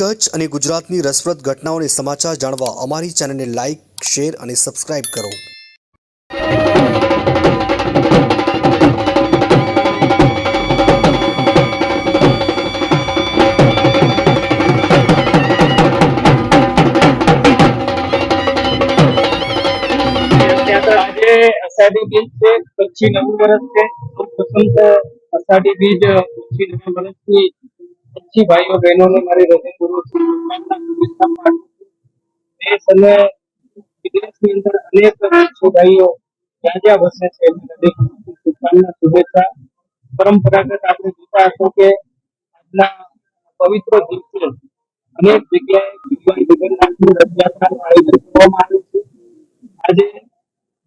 કચ્છ અને ગુજરાતની રસપ્રદ ઘટનાઓને સમાચાર જાણવા અમારી ચેનલને લાઇક શેર અને સબસ્ક્રાઇબ કરો. અષાઢી બીજ છે, કચ્છી નવું વર્ષ છે. અષાઢી બીજ, કચ્છી નવા વર્ષની કચ્છી ભાઈઓ બહેનોને મારી હૃદયપૂર્વક શુભકામના પરંપરાગત આપણે જોતા હશો કે આજના પવિત્ર દિવસે અનેક જગ્યાએ ભગવાન જગન્નાથની રથયાત્રાનું આયોજન કરવામાં આવે છે. આજે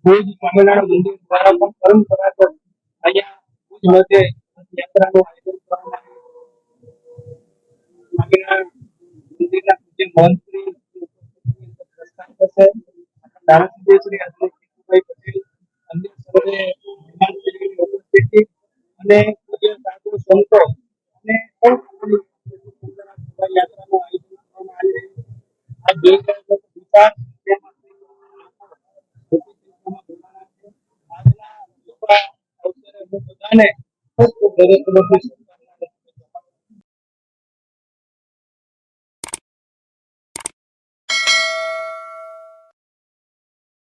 ભુજ સ્વામિનારાયણ મંદિર દ્વારા પણ પરંપરાગત અહીંયા ભુજ મધ્યે રથયાત્રાનું આયોજન કરવામાં આવ્યું સ્વામિનારાયણ કરશે ધારાસભ્ય શ્રી આદરણીય પટેલ અન્ય સર્વે ઉપસ્થિતિ અને પૂજ્ય સાધુ સંતો અને સૌ યાત્રાનું આયોજન કરવામાં આવી રહ્યું આ બે છે આજના અવસરે હું બધાને ખૂબ ખૂબ હૃદયપૂર્વકની